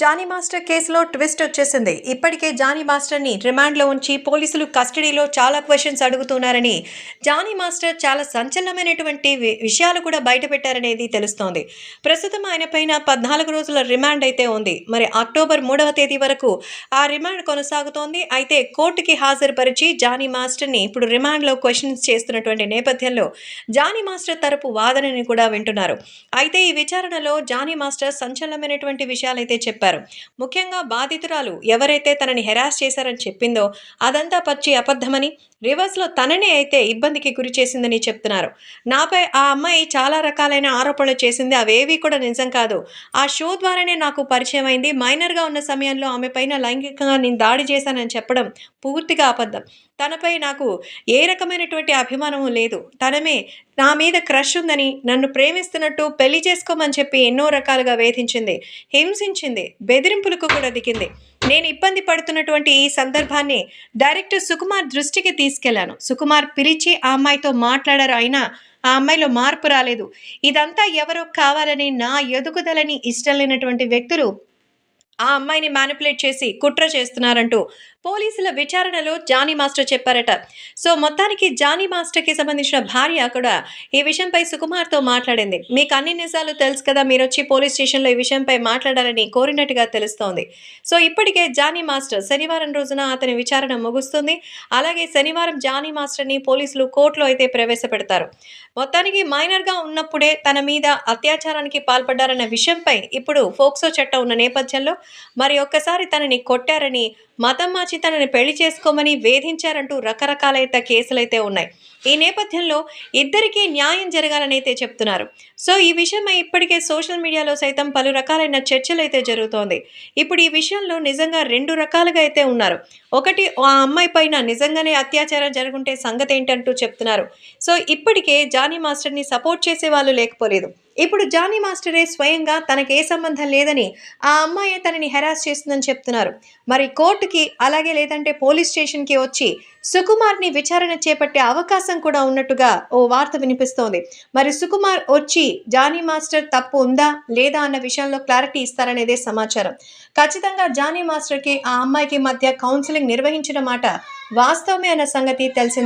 Johnny master కేసులో twist వచ్చేసింది. ఇప్పటికే జానీ మాస్టర్ని రిమాండ్లో ఉంచి పోలీసులు కస్టడీలో చాలా క్వశ్చన్స్ అడుగుతున్నారని జానీ మాస్టర్ చాలా సంచలనమైనటువంటి వి- విషయాలు కూడా బయటపెట్టారనేది తెలుస్తోంది. ప్రస్తుతం ఆయన పైన పద్నాలుగు రోజుల రిమాండ్ అయితే ఉంది. మరి అక్టోబర్ మూడవ తేదీ వరకు ఆ రిమాండ్ కొనసాగుతోంది. అయితే కోర్టుకి హాజరుపరిచి జానీ మాస్టర్ని ఇప్పుడు రిమాండ్లో క్వశ్చన్స్ చేస్తున్నటువంటి నేపథ్యంలో జానీ మాస్టర్ తరపు వాదనని కూడా వింటున్నారు. అయితే ఈ విచారణలో జానీ మాస్టర్ సంచలనమైనటువంటి విషయాలైతే చెప్పారు. ముఖ్యంగా బాధితురాలు ఎవరైతే తనని హెరాస్ చేశారని చెప్పిందో అదంతా పచ్చి అబద్ధమని రివర్స్లో తననే అయితే ఇబ్బందికి గురి చేసిందని చెప్తున్నారు. నాపై ఆ అమ్మాయి చాలా రకాలైన ఆరోపణలు చేసింది. అవేవి కూడా నిజం కాదు. ఆ షో ద్వారానే నాకు పరిచయం అయింది. మైనర్గా ఉన్న సమయంలో ఆమె పైన లైంగికంగా నేను దాడి చేశానని చెప్పడం పూర్తిగా అబద్ధం. తనపై నాకు ఏ రకమైనటువంటి అభిమానము లేదు. తనమే నా మీద క్రష్ ఉందని నన్ను ప్రేమిస్తున్నట్టు పెళ్ళి చేసుకోమని చెప్పి ఎన్నో రకాలుగా వేధించింది హింసించింది బెదిరింపులకు కూడా దిగింది. నేను ఇబ్బంది పడుతున్నటువంటి ఈ సందర్భాన్ని డైరెక్టర్ సుకుమార్ దృష్టికి తీసుకెళ్ళాను. సుకుమార్ పిలిచి ఆ అమ్మాయితో మాట్లాడారు. అయినా ఆ అమ్మాయిలో మార్పు రాలేదు. ఇదంతా ఎవరో కావాలని నా ఎదుగుదలని ఇష్టం లేనటువంటి వ్యక్తులు ఆ అమ్మాయిని మ్యానిపులేట్ చేసి కుట్ర చేస్తున్నారంటూ పోలీసుల విచారణలో జానీ మాస్టర్ చెప్పారట. సో మొత్తానికి జానీ మాస్టర్కి సంబంధించిన భార్య కూడా ఈ విషయంపై సుకుమార్తో మాట్లాడింది. మీకు అన్ని నిజాలు తెలుసు కదా మీరు వచ్చి పోలీస్ స్టేషన్లో ఈ విషయంపై మాట్లాడాలని కోరినట్టుగా తెలుస్తోంది. సో ఇప్పటికే జానీ మాస్టర్ శనివారం రోజున అతని విచారణ ముగుస్తుంది. అలాగే శనివారం జానీ మాస్టర్ని పోలీసులు కోర్టులో అయితే ప్రవేశపెడతారు. మొత్తానికి మైనర్గా ఉన్నప్పుడే తన మీద అత్యాచారానికి పాల్పడ్డారన్న విషయంపై ఇప్పుడు ఫోక్సో చట్టం ఉన్న నేపథ్యంలో మరి ఒక్కసారి తనని కొట్టారని మతం మార్చి తనని పెళ్ళి చేసుకోమని వేధించారంటూ రకరకాలైతే కేసులైతే ఉన్నాయి. ఈ నేపథ్యంలో ఇద్దరికీ న్యాయం జరగాలని అయితే చెప్తున్నారు. సో ఈ విషయమై ఇప్పటికే సోషల్ మీడియాలో సైతం పలు రకాలైన చర్చలు అయితే జరుగుతోంది. ఇప్పుడు ఈ విషయంలో నిజంగా రెండు రకాలుగా అయితే ఉన్నారు. ఒకటి ఆ అమ్మాయి పైన నిజంగానే అత్యాచారం జరుగుంటే సంగతి ఏంటంటూ చెప్తున్నారు. సో ఇప్పటికే జానీ మాస్టర్ని సపోర్ట్ చేసే వాళ్ళు లేకపోలేదు. ఇప్పుడు జానీ మాస్టరే స్వయంగా తనకి ఏ సంబంధం లేదని ఆ అమ్మాయి తనని హెరాస్ చేస్తుందని చెప్తున్నారు. మరి కోర్టుకి అలాగే లేదంటే పోలీస్ స్టేషన్కి వచ్చి సుకుమార్ని విచారణ చేపట్టే అవకాశం కూడా ఉన్నట్టుగా ఓ వార్త వినిపిస్తోంది. మరి సుకుమార్ వచ్చి జానీ మాస్టర్ తప్పు ఉందా లేదా అన్న విషయంలో క్లారిటీ ఇస్తారనేదే సమాచారం. ఖచ్చితంగా జానీ మాస్టర్కి ఆ అమ్మాయికి మధ్య కౌన్సిలింగ్ నిర్వహించిన మాట వాస్తవమే అన్న సంగతి తెలిసిందే.